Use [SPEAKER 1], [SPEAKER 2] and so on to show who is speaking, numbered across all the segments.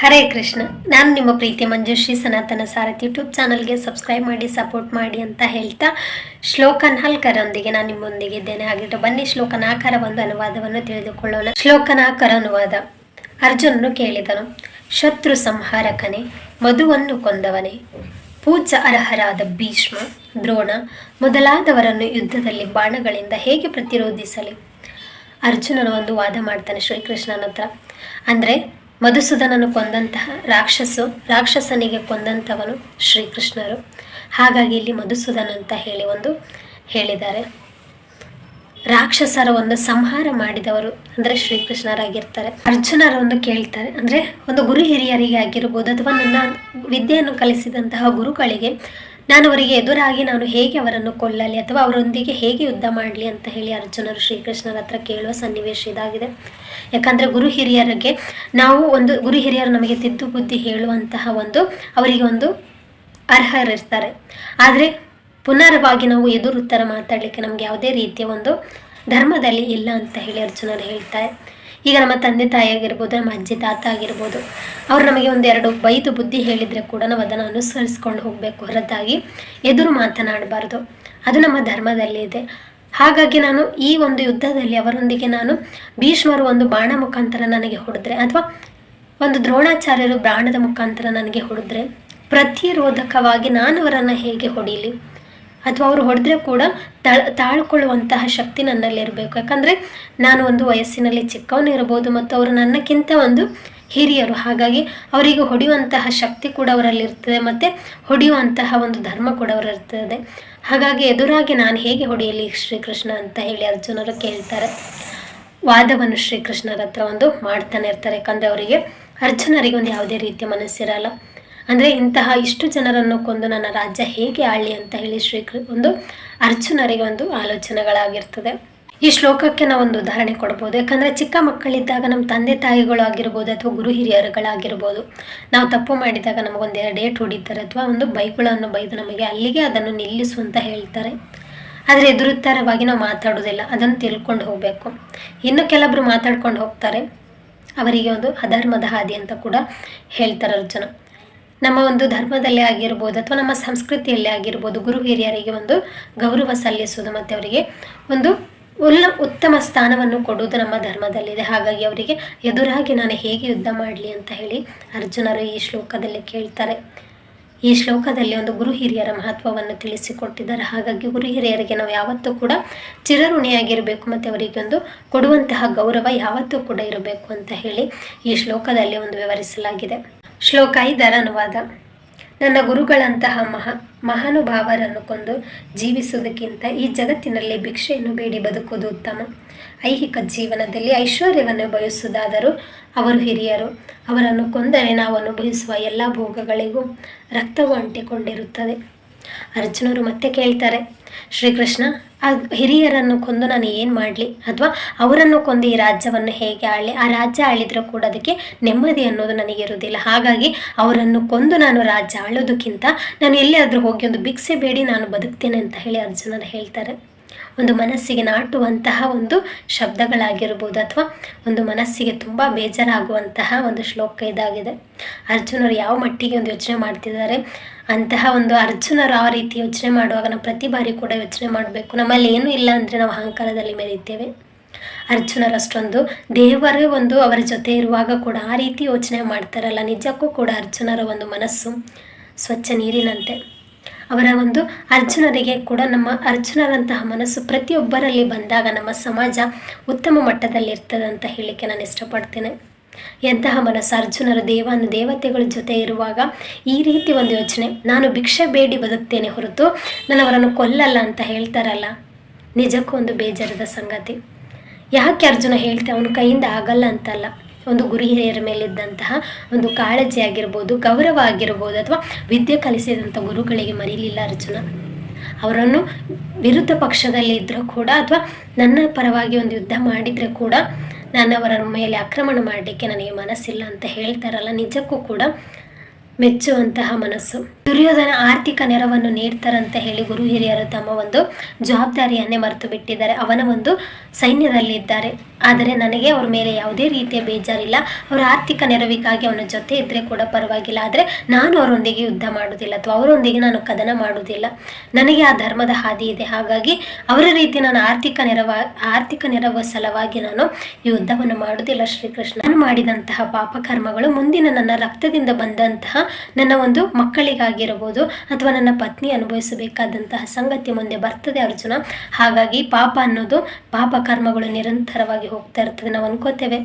[SPEAKER 1] ಹರೇ ಕೃಷ್ಣ. ನಾನು ನಿಮ್ಮ ಪ್ರೀತಿ ಮಂಜುಶ್ರೀ ಸನಾತನ ಸಾರಥಿ ಯೂಟ್ಯೂಬ್ ಚಾನಲ್ಗೆ ಸಬ್ಸ್ಕ್ರೈಬ್ ಮಾಡಿ, ಸಪೋರ್ಟ್ ಮಾಡಿ ಅಂತ ಹೇಳ್ತಾ ಶ್ಲೋಕ ನಾಲ್ಕರೊಂದಿಗೆ ನಾನು ನಿಮ್ಮೊಂದಿಗೆ ಇದ್ದೇನೆ. ಹಾಗಿದ್ರೆ ಬನ್ನಿ ಶ್ಲೋಕ ನಾಲ್ಕರ ಒಂದು ಅನುವಾದವನ್ನು ತಿಳಿದುಕೊಳ್ಳೋಣ. ಶ್ಲೋಕ ನಾಲ್ಕರ ಅನುವಾದ. ಅರ್ಜುನನು ಕೇಳಿದನು, ಶತ್ರು ಸಂಹಾರಕನೇ, ಮಧುವನ್ನು ಕೊಂದವನೇ, ಪೂಜ್ಯ ಅರ್ಹರಾದ ಭೀಷ್ಮ, ದ್ರೋಣ ಮೊದಲಾದವರನ್ನು ಯುದ್ಧದಲ್ಲಿ ಬಾಣಗಳಿಂದ ಹೇಗೆ ಪ್ರತಿರೋಧಿಸಲಿ? ಅರ್ಜುನನು ಒಂದು ವಾದ ಮಾಡ್ತಾನೆ ಶ್ರೀಕೃಷ್ಣನ ಹತ್ರ. ಅಂದರೆ ಮಧುಸೂದನನು ಕೊಂದಂತಹ ರಾಕ್ಷಸು, ರಾಕ್ಷಸನಿಗೆ ಕೊಂದಂಥವನು ಶ್ರೀಕೃಷ್ಣರು. ಹಾಗಾಗಿ ಇಲ್ಲಿ ಮಧುಸೂದನ್ ಅಂತ ಹೇಳಿ ಒಂದು ಹೇಳಿದ್ದಾರೆ. ರಾಕ್ಷಸರ ಒಂದು ಸಂಹಾರ ಮಾಡಿದವರು ಅಂದರೆ ಶ್ರೀಕೃಷ್ಣರಾಗಿರ್ತಾರೆ. ಅರ್ಜುನರ ಒಂದು ಕೇಳ್ತಾರೆ ಅಂದರೆ ಒಂದು ಗುರು ಹಿರಿಯರಿಗೆ ಆಗಿರ್ಬೋದು ಅಥವಾ ನನ್ನ ವಿದ್ಯೆಯನ್ನು ಕಲಿಸಿದಂತಹ ಗುರುಗಳಿಗೆ ನಾನು ಅವರಿಗೆ ಎದುರಾಗಿ ನಾನು ಹೇಗೆ ಅವರನ್ನು ಕೊಲ್ಲಲಿ ಅಥವಾ ಅವರೊಂದಿಗೆ ಹೇಗೆ ಯುದ್ಧ ಮಾಡಲಿ ಅಂತ ಹೇಳಿ ಅರ್ಜುನರು ಶ್ರೀಕೃಷ್ಣರ ಹತ್ರ ಕೇಳುವ ಸನ್ನಿವೇಶ ಇದಾಗಿದೆ. ಯಾಕಂದರೆ ಗುರು ಹಿರಿಯರಿಗೆ ನಾವು ಒಂದು, ಗುರು ಹಿರಿಯರು ನಮಗೆ ತಿದ್ದು ಬುದ್ಧಿ ಹೇಳುವಂತಹ ಒಂದು, ಅವರಿಗೆ ಒಂದು ಅರ್ಹರಿರ್ತಾರೆ ಆದರೆ ಪುನರವಾಗಿ ನಾವು ಎದುರು ಉತ್ತರ ಮಾತಾಡಲಿಕ್ಕೆ ನಮಗೆ ಯಾವುದೇ ರೀತಿಯ ಒಂದು ಧರ್ಮದಲ್ಲಿ ಇಲ್ಲ ಅಂತ ಹೇಳಿ ಅರ್ಜುನರು ಹೇಳ್ತಾರೆ. ಈಗ ನಮ್ಮ ತಂದೆ ತಾಯಿ ಆಗಿರ್ಬೋದು ನಮ್ಮ ಅಜ್ಜಿ ತಾತ ಆಗಿರ್ಬೋದು, ಅವ್ರು ನಮಗೆ ಒಂದೆರಡು ಬೈದು ಬುದ್ಧಿ ಹೇಳಿದರೆ ಕೂಡ ನಾವು ಅದನ್ನು ಅನುಸರಿಸ್ಕೊಂಡು ಹೋಗಬೇಕು. ಹೊರತಾಗಿ ಎದುರು ಮಾತನಾಡಬಾರ್ದು. ಅದು ನಮ್ಮ ಧರ್ಮದಲ್ಲಿ ಇದೆ. ಹಾಗಾಗಿ ನಾನು ಈ ಒಂದು ಯುದ್ಧದಲ್ಲಿ ಅವರೊಂದಿಗೆ ನಾನು ಭೀಷ್ಮರು ಒಂದು ಬಾಣ ಮುಖಾಂತರ ನನಗೆ ಹೊಡೆದ್ರೆ ಅಥವಾ ಒಂದು ದ್ರೋಣಾಚಾರ್ಯರು ಬಾಣದ ಮುಖಾಂತರ ನನಗೆ ಹೊಡೆದ್ರೆ ಪ್ರತಿರೋಧಕವಾಗಿ ನಾನು ಅವರನ್ನು ಹೇಗೆ ಹೊಡೀಲಿ ಅಥವಾ ಅವರು ಹೊಡೆದ್ರೆ ಕೂಡ ತಾಳ್, ತಾಳ್ಕೊಳ್ಳುವಂತಹ ಶಕ್ತಿ ನನ್ನಲ್ಲಿರಬೇಕು ಯಾಕಂದರೆ ನಾನು ಒಂದು ವಯಸ್ಸಿನಲ್ಲಿ ಚಿಕ್ಕವನಿರ್ಬೋದು ಮತ್ತು ಅವರು ನನ್ನಕ್ಕಿಂತ ಒಂದು ಹಿರಿಯರು. ಹಾಗಾಗಿ ಅವರಿಗೆ ಹೊಡೆಯುವಂತಹ ಶಕ್ತಿ ಕೂಡ ಅವರಲ್ಲಿರ್ತದೆ ಮತ್ತು ಹೊಡೆಯುವಂತಹ ಒಂದು ಧರ್ಮ ಕೂಡ ಅವರಿರ್ತದೆ ಹಾಗಾಗಿ ಎದುರಾಗಿ ನಾನು ಹೇಗೆ ಹೊಡೆಯಲಿ ಶ್ರೀಕೃಷ್ಣ ಅಂತ ಹೇಳಿ ಅರ್ಜುನರು ಕೇಳ್ತಾರೆ. ವಾದವನ್ನು ಶ್ರೀಕೃಷ್ಣರ ಹತ್ರ ಒಂದು ಮಾಡ್ತಾನೆ ಇರ್ತಾರೆ. ಯಾಕಂದರೆ ಅವರಿಗೆ ಅರ್ಜುನರಿಗೆ ಒಂದು ಯಾವುದೇ ರೀತಿಯ ಮನಸ್ಸಿರಲ್ಲ. ಅಂದರೆ ಇಂತಹ ಇಷ್ಟು ಜನರನ್ನು ಕೊಂದು ನನ್ನ ರಾಜ್ಯ ಹೇಗೆ ಆಳಿ ಅಂತ ಹೇಳಿ ಶ್ರೀ ಒಂದು ಅರ್ಜುನರಿಗೆ ಒಂದು ಆಲೋಚನೆಗಳಾಗಿರ್ತದೆ. ಈ ಶ್ಲೋಕಕ್ಕೆ ನಾವು ಒಂದು ಉದಾಹರಣೆ ಕೊಡ್ಬೋದು. ಯಾಕಂದರೆ ಚಿಕ್ಕ ಮಕ್ಕಳಿದ್ದಾಗ ನಮ್ಮ ತಂದೆ ತಾಯಿಗಳು ಆಗಿರ್ಬೋದು ಅಥವಾ ಗುರು ಹಿರಿಯರುಗಳಾಗಿರ್ಬೋದು, ನಾವು ತಪ್ಪು ಮಾಡಿದಾಗ ನಮಗೊಂದು ಡೇಟ್ ಹೊಡಿತಾರೆ ಅಥವಾ ಒಂದು ಬೈಗಳನ್ನು ಬೈದು ನಮಗೆ ಅಲ್ಲಿಗೆ ಅದನ್ನು ನಿಲ್ಲಿಸು ಅಂತ ಹೇಳ್ತಾರೆ. ಆದರೆ ಎದುರುತ್ತಾರವಾಗಿ ನಾವು ಮಾತಾಡೋದಿಲ್ಲ, ಅದನ್ನು ತಿಳ್ಕೊಂಡು ಹೋಗಬೇಕು. ಇನ್ನು ಕೆಲವರು ಮಾತಾಡ್ಕೊಂಡು ಹೋಗ್ತಾರೆ. ಅವರಿಗೆ ಒಂದು ಅಧರ್ಮದ ಹಾದಿ ಅಂತ ಕೂಡ ಹೇಳ್ತಾರೆ ಅರ್ಜುನ. ನಮ್ಮ ಒಂದು ಧರ್ಮದಲ್ಲೇ ಆಗಿರ್ಬೋದು ಅಥವಾ ನಮ್ಮ ಸಂಸ್ಕೃತಿಯಲ್ಲೇ ಆಗಿರ್ಬೋದು ಗುರು ಹಿರಿಯರಿಗೆ ಒಂದು ಗೌರವ ಸಲ್ಲಿಸುವುದು ಮತ್ತು ಅವರಿಗೆ ಒಂದು ಉಲ್ಲ ಉತ್ತಮ ಸ್ಥಾನವನ್ನು ಕೊಡುವುದು ನಮ್ಮ ಧರ್ಮದಲ್ಲಿದೆ. ಹಾಗಾಗಿ ಅವರಿಗೆ ಎದುರಾಗಿ ನಾನು ಹೇಗೆ ಯುದ್ಧ ಮಾಡಲಿ ಅಂತ ಹೇಳಿ ಅರ್ಜುನರು ಈ ಶ್ಲೋಕದಲ್ಲಿ ಕೇಳ್ತಾರೆ. ಈ ಶ್ಲೋಕದಲ್ಲಿ ಒಂದು ಗುರು ಹಿರಿಯರ ಮಹತ್ವವನ್ನು ತಿಳಿಸಿಕೊಟ್ಟಿದ್ದಾರೆ. ಹಾಗಾಗಿ ಗುರು ಹಿರಿಯರಿಗೆ ನಾವು ಯಾವತ್ತೂ ಕೂಡ ಚಿರಋಣಿಯಾಗಿರಬೇಕು ಮತ್ತು ಅವರಿಗೆ ಒಂದು ಕೊಡುವಂತಹ ಗೌರವ ಯಾವತ್ತೂ ಕೂಡ ಇರಬೇಕು ಅಂತ ಹೇಳಿ ಈ ಶ್ಲೋಕದಲ್ಲಿ ಒಂದು ವಿವರಿಸಲಾಗಿದೆ. ಶ್ಲೋಕ ಐದರ ಅನುವಾದ. ನನ್ನ ಗುರುಗಳಂತಹ ಮಹಾ ಮಹಾನುಭಾವರನ್ನು ಕೊಂದು ಜೀವಿಸುವುದಕ್ಕಿಂತ ಈ ಜಗತ್ತಿನಲ್ಲಿ ಭಿಕ್ಷೆಯನ್ನು ಬೇಡಿ ಬದುಕುವುದು ಉತ್ತಮ. ಐಹಿಕ ಜೀವನದಲ್ಲಿ ಐಶ್ವರ್ಯವನ್ನು ಬಯಸುವುದಾದರೂ ಅವರು ಹಿರಿಯರು. ಅವರನ್ನು ಕೊಂದರೆ ನಾವು ಅನುಭವಿಸುವ ಎಲ್ಲ ಭೋಗಗಳಿಗೂ ರಕ್ತವು ಅಂಟಿಕೊಂಡಿರುತ್ತದೆ. ಅರ್ಜುನರು ಮತ್ತೆ ಕೇಳ್ತಾರೆ ಶ್ರೀಕೃಷ್ಣ, ಆ ಹಿರಿಯರನ್ನು ಕೊಂದು ನಾನು ಏನು ಮಾಡಲಿ? ಅಥವಾ ಅವರನ್ನು ಕೊಂದು ಈ ರಾಜ್ಯವನ್ನು ಹೇಗೆ ಆಳಲಿ? ಆ ರಾಜ್ಯ ಆಳಿದರೂ ಕೂಡ ಅದಕ್ಕೆ ನೆಮ್ಮದಿ ಅನ್ನೋದು ನನಗೆ ಇರುವುದಿಲ್ಲ. ಹಾಗಾಗಿ ಅವರನ್ನು ಕೊಂದು ನಾನು ರಾಜ್ಯ ಆಳೋದಕ್ಕಿಂತ ನಾನು ಎಲ್ಲಿಯಾದರೂ ಹೋಗಿ ಒಂದು ಭಿಕ್ಷೆ ಬೇಡಿ ನಾನು ಬದುಕ್ತೇನೆ ಅಂತ ಹೇಳಿ ಅರ್ಜುನರು ಹೇಳ್ತಾರೆ. ಒಂದು ಮನಸ್ಸಿಗೆ ನಾಟುವಂತಹ ಒಂದು ಶಬ್ದಗಳಾಗಿರ್ಬೋದು ಅಥವಾ ಒಂದು ಮನಸ್ಸಿಗೆ ತುಂಬ ಬೇಜಾರಾಗುವಂತಹ ಒಂದು ಶ್ಲೋಕ ಇದಾಗಿದೆ. ಅರ್ಜುನರು ಯಾವ ಮಟ್ಟಿಗೆ ಒಂದು ಯೋಚನೆ ಮಾಡ್ತಿದ್ದಾರೆ? ಅಂತಹ ಒಂದು ಅರ್ಜುನರು ಆ ರೀತಿ ಯೋಚನೆ ಮಾಡುವಾಗ ನಾವು ಪ್ರತಿ ಬಾರಿ ಕೂಡ ಯೋಚನೆ ಮಾಡಬೇಕು. ನಮ್ಮಲ್ಲಿ ಏನೂ ಇಲ್ಲ ಅಂದರೆ ನಾವು ಅಹಂಕಾರದಲ್ಲಿ ಮೆರೀತೇವೆ. ಅರ್ಜುನರಷ್ಟೊಂದು ದೇವರೇ ಒಂದು ಅವರ ಜೊತೆ ಇರುವಾಗ ಕೂಡ ಆ ರೀತಿ ಯೋಚನೆ ಮಾಡ್ತಾರಲ್ಲ, ನಿಜಕ್ಕೂ ಕೂಡ ಅರ್ಜುನರ ಒಂದು ಮನಸ್ಸು ಸ್ವಚ್ಛ ನೀರಿನಂತೆ. ಅವರ ಒಂದು ಅರ್ಜುನರಿಗೆ ಕೂಡ ನಮ್ಮ ಅರ್ಜುನರಂತಹ ಮನಸ್ಸು ಪ್ರತಿಯೊಬ್ಬರಲ್ಲಿ ಬಂದಾಗ ನಮ್ಮ ಸಮಾಜ ಉತ್ತಮ ಮಟ್ಟದಲ್ಲಿರ್ತದೆ ಅಂತ ಹೇಳಲಿಕ್ಕೆ ನಾನು ಇಷ್ಟಪಡ್ತೇನೆ. ಎಂತಹ ಮನಸ್ಸು ಅರ್ಜುನರು, ದೇವನ ದೇವತೆಗಳ ಜೊತೆ ಇರುವಾಗ ಈ ರೀತಿ ಒಂದು ಯೋಚನೆ, ನಾನು ಭಿಕ್ಷೆ ಬೇಡಿ ಬದುಕ್ತೇನೆ ಹೊರತು ನಾನು ಅವರನ್ನು ಕೊಲ್ಲಲ್ಲ ಅಂತ ಹೇಳ್ತಾರಲ್ಲ, ನಿಜಕ್ಕೂ ಒಂದು ಬೇಜಾರದ ಸಂಗತಿ. ಯಾಕೆ ಅರ್ಜುನ ಹೇಳ್ತೆ, ಅವನ ಕೈಯಿಂದ ಆಗಲ್ಲ ಅಂತಲ್ಲ. ಒಂದು ಗುರು ಹಿರಿಯರ ಮೇಲಿದ್ದಂತಹ ಒಂದು ಕಾಳಜಿ ಆಗಿರ್ಬೋದು, ಗೌರವ ಆಗಿರ್ಬೋದು ಅಥವಾ ವಿದ್ಯೆ ಕಲಿಸಿದಂಥ ಗುರುಗಳಿಗೆ ಮರೀಲಿಲ್ಲ ಅರ್ಜುನ. ಅವರನ್ನು ವಿರುದ್ಧ ಪಕ್ಷದಲ್ಲಿ ಇದ್ದರೂ ಕೂಡ ಅಥವಾ ನನ್ನ ಪರವಾಗಿ ಒಂದು ಯುದ್ಧ ಮಾಡಿದರೆ ಕೂಡ ನಾನು ಅವರ ಮೇಲೆ ಆಕ್ರಮಣ ಮಾಡಲಿಕ್ಕೆ ನನಗೆ ಮನಸ್ಸಿಲ್ಲ ಅಂತ ಹೇಳ್ತಾರಲ್ಲ, ನಿಜಕ್ಕೂ ಕೂಡ ಮೆಚ್ಚುವಂತಹ ಮನಸ್ಸು. ದುರ್ಯೋಧನ ಆರ್ಥಿಕ ನೆರವನ್ನು ನೀಡ್ತಾರಂತ ಹೇಳಿ ಗುರು ಹಿರಿಯರು ತಮ್ಮ ಒಂದು ಜವಾಬ್ದಾರಿಯನ್ನೇ ಮರೆತು ಬಿಟ್ಟಿದ್ದಾರೆ. ಅವನ ಒಂದು ಸೈನ್ಯದಲ್ಲಿದ್ದಾರೆ. ಆದರೆ ನನಗೆ ಅವ್ರ ಮೇಲೆ ಯಾವುದೇ ರೀತಿಯ ಬೇಜಾರಿಲ್ಲ. ಅವರ ಆರ್ಥಿಕ ನೆರವಿಗಾಗಿ ಅವನ ಜೊತೆ ಇದ್ದರೆ ಕೂಡ ಪರವಾಗಿಲ್ಲ. ಆದರೆ ನಾನು ಅವರೊಂದಿಗೆ ಯುದ್ಧ ಮಾಡೋದಿಲ್ಲ ಅಥವಾ ಅವರೊಂದಿಗೆ ನಾನು ಕದನ ಮಾಡೋದಿಲ್ಲ ನನಗೆ ಆ ಧರ್ಮದ ಹಾದಿ ಇದೆ. ಹಾಗಾಗಿ ಅವರ ರೀತಿ ನಾನು ಆರ್ಥಿಕ ನೆರವ, ಆರ್ಥಿಕ ನೆರವು ಸಲುವಾಗಿ ನಾನು ಯುದ್ಧವನ್ನು ಮಾಡೋದಿಲ್ಲ ಶ್ರೀಕೃಷ್ಣ, ನಾನು ಮಾಡಿದಂತಹ ಪಾಪಕರ್ಮಗಳು ಮುಂದಿನ ನನ್ನ ರಕ್ತದಿಂದ ಬಂದಂತಹ ನನ್ನ ಒಂದು ಮಕ್ಕಳಿಗಾಗಿರಬಹುದು ಅಥವಾ ನನ್ನ ಪತ್ನಿ ಅನುಭವಿಸಬೇಕಾದಂತಹ ಸಂಗತಿ ಮುಂದೆ ಬರ್ತದೆ ಅರ್ಜುನ. ಹಾಗಾಗಿ ಪಾಪ ಅನ್ನೋದು ಪಾಪ ಕರ್ಮಗಳು ನಿರಂತರವಾಗಿ ಹೋಗ್ತಾ ಇರ್ತದೆ. ನಾವು ಅನ್ಕೋತೇವೆ.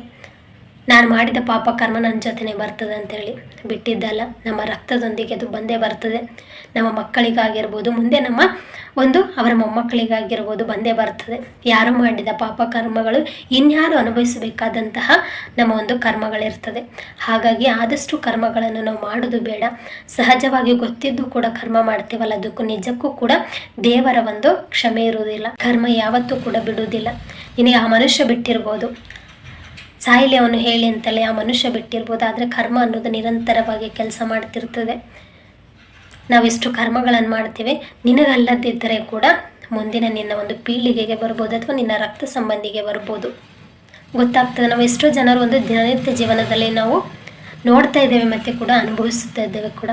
[SPEAKER 1] ನಾನು ಮಾಡಿದ ಪಾಪ ಕರ್ಮ ನನ್ನ ಜೊತೆನೆ ಬರ್ತದೆ ಅಂತೇಳಿ ಬಿಟ್ಟಿದ್ದಲ್ಲ. ನಮ್ಮ ರಕ್ತದೊಂದಿಗೆ ಅದು ಬಂದೇ ಬರ್ತದೆ. ನಮ್ಮ ಮಕ್ಕಳಿಗಾಗಿರ್ಬೋದು, ಮುಂದೆ ನಮ್ಮ ಒಂದು ಅವರ ಮೊಮ್ಮಕ್ಕಳಿಗಾಗಿರ್ಬೋದು ಬಂದೇ ಬರ್ತದೆ. ಯಾರು ಮಾಡಿದ ಪಾಪ ಕರ್ಮಗಳು ಇನ್ಯಾರು ಅನುಭವಿಸಬೇಕಾದಂತಹ ನಮ್ಮ ಒಂದು ಕರ್ಮಗಳಿರ್ತದೆ. ಹಾಗಾಗಿ ಆದಷ್ಟು ಕರ್ಮಗಳನ್ನು ನಾವು ಮಾಡೋದು ಬೇಡ. ಸಹಜವಾಗಿ ಗೊತ್ತಿದ್ದು ಕೂಡ ಕರ್ಮ ಮಾಡ್ತೀವಲ್ಲ, ಅದಕ್ಕೂ ನಿಜಕ್ಕೂ ಕೂಡ ದೇವರ ಒಂದು ಕ್ಷಮೆ ಇರುವುದಿಲ್ಲ. ಕರ್ಮ ಯಾವತ್ತೂ ಕೂಡ ಬಿಡುವುದಿಲ್ಲ. ನಿನಗೆ ಆ ಮನುಷ್ಯ ಬಿಟ್ಟಿರ್ಬೋದು ಸಾಯಿಲಿ ಅವನು ಹೇಳಿ ಅಂತಲೇ ಆ ಮನುಷ್ಯ ಬಿಟ್ಟಿರ್ಬೋದು, ಆದರೆ ಕರ್ಮ ಅನ್ನೋದು ನಿರಂತರವಾಗಿ ಕೆಲಸ ಮಾಡ್ತಿರ್ತದೆ. ನಾವಿಷ್ಟು ಕರ್ಮಗಳನ್ನು ಮಾಡ್ತೀವಿ. ನಿನಗಲ್ಲದಿದ್ದರೆ ಕೂಡ ಮುಂದಿನ ನಿನ್ನ ಒಂದು ಪೀಳಿಗೆಗೆ ಬರ್ಬೋದು ಅಥವಾ ನಿನ್ನ ರಕ್ತ ಸಂಬಂಧಿಗೆ ಬರ್ಬೋದು. ಗೊತ್ತಾಗ್ತದೆ. ನಾವು ಎಷ್ಟೋ ಜನರು ಒಂದು ದಿನನಿತ್ಯ ಜೀವನದಲ್ಲಿ ನಾವು ನೋಡ್ತಾ ಇದ್ದೇವೆ ಮತ್ತೆ ಕೂಡ ಅನುಭವಿಸ್ತಾ ಇದ್ದೇವೆ ಕೂಡ.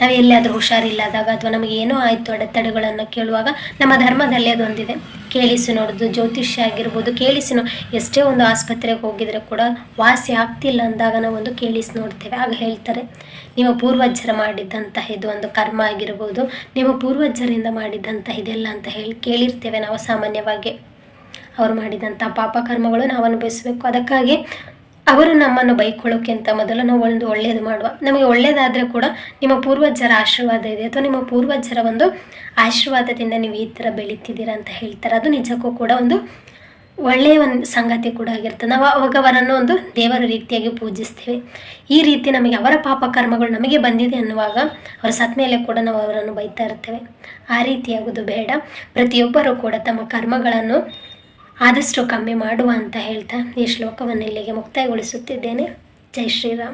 [SPEAKER 1] ನಾವು ಎಲ್ಲಿಯಾದರೂ ಹುಷಾರಿಲ್ಲದಾಗ ಅಥವಾ ನಮಗೆ ಏನೋ ಆಯಿತು ಅಡೆತಡೆಗಳನ್ನು ಕೇಳುವಾಗ, ನಮ್ಮ ಧರ್ಮದಲ್ಲಿ ಅದೊಂದಿದೆ. ಕೇಳಿಸಿ ನೋಡೋದು, ಜ್ಯೋತಿಷ್ಯ ಆಗಿರ್ಬೋದು, ಕೇಳಿಸಿ ಎಷ್ಟೇ ಒಂದು ಆಸ್ಪತ್ರೆಗೆ ಹೋಗಿದರೆ ಕೂಡ ವಾಸಿ ಆಗ್ತಿಲ್ಲ ಅಂದಾಗ ನಾವು ಒಂದು ಕೇಳಿಸಿ ನೋಡ್ತೇವೆ. ಆಗ ಹೇಳ್ತಾರೆ, ನಿಮ್ಮ ಪೂರ್ವಜರ ಮಾಡಿದ್ದಂತಹ ಇದು ಒಂದು ಕರ್ಮ ಆಗಿರ್ಬೋದು. ನಿಮ್ಮ ಪೂರ್ವಜರಿಂದ ಮಾಡಿದ್ದಂತಹ ಇದೆಲ್ಲ ಅಂತ ಹೇಳಿ ಕೇಳಿರ್ತೇವೆ ನಾವು ಸಾಮಾನ್ಯವಾಗಿ. ಅವರು ಮಾಡಿದಂಥ ಪಾಪ ಕರ್ಮಗಳು ನಾವು ಅನುಭವಿಸಬೇಕು. ಅದಕ್ಕಾಗಿ ಅವರು ನಮ್ಮನ್ನು ಬೈಕೊಳ್ಳೋಕ್ಕಿಂತ ಮೊದಲು ನಾವು ಒಂದು ಒಳ್ಳೆಯದು ಮಾಡುವ. ನಮಗೆ ಒಳ್ಳೆಯದಾದರೆ ಕೂಡ ನಿಮ್ಮ ಪೂರ್ವಜರ ಆಶೀರ್ವಾದ ಇದೆ. ಅಥವಾ ನಿಮ್ಮ ಪೂರ್ವಜರ ಒಂದು ಆಶೀರ್ವಾದದಿಂದ ನೀವು ಈ ಥರ ಬೆಳೀತಿದ್ದೀರಾ ಅಂತ ಹೇಳ್ತಾರೆ. ಅದು ನಿಜಕ್ಕೂ ಕೂಡ ಒಂದು ಒಳ್ಳೆಯ ಒಂದು ಸಂಗತಿ ಕೂಡ ಆಗಿರ್ತದೆ ನಾವು ಅವಾಗ ಅವರನ್ನು ಒಂದು ದೇವರ ರೀತಿಯಾಗಿ ಪೂಜಿಸ್ತೇವೆ. ಈ ರೀತಿ ನಮಗೆ ಅವರ ಪಾಪ ಕರ್ಮಗಳು ನಮಗೆ ಬಂದಿದೆ ಅನ್ನುವಾಗ ಅವರ ಸತ್ ಮೇಲೆ ಕೂಡ ನಾವು ಅವರನ್ನು ಬೈತಾ ಇರ್ತೇವೆ. ಆ ರೀತಿಯಾಗೋದು ಬೇಡ. ಪ್ರತಿಯೊಬ್ಬರೂ ಕೂಡ ತಮ್ಮ ಕರ್ಮಗಳನ್ನು ಆದಷ್ಟು ಕಮ್ಮಿ ಮಾಡುವ ಅಂತ ಹೇಳ್ತಾ ಈ ಶ್ಲೋಕವನ್ನು ಇಲ್ಲಿಗೆ ಮುಕ್ತಾಯಗೊಳಿಸುತ್ತಿದ್ದೇನೆ. ಜೈ ಶ್ರೀರಾಮ್.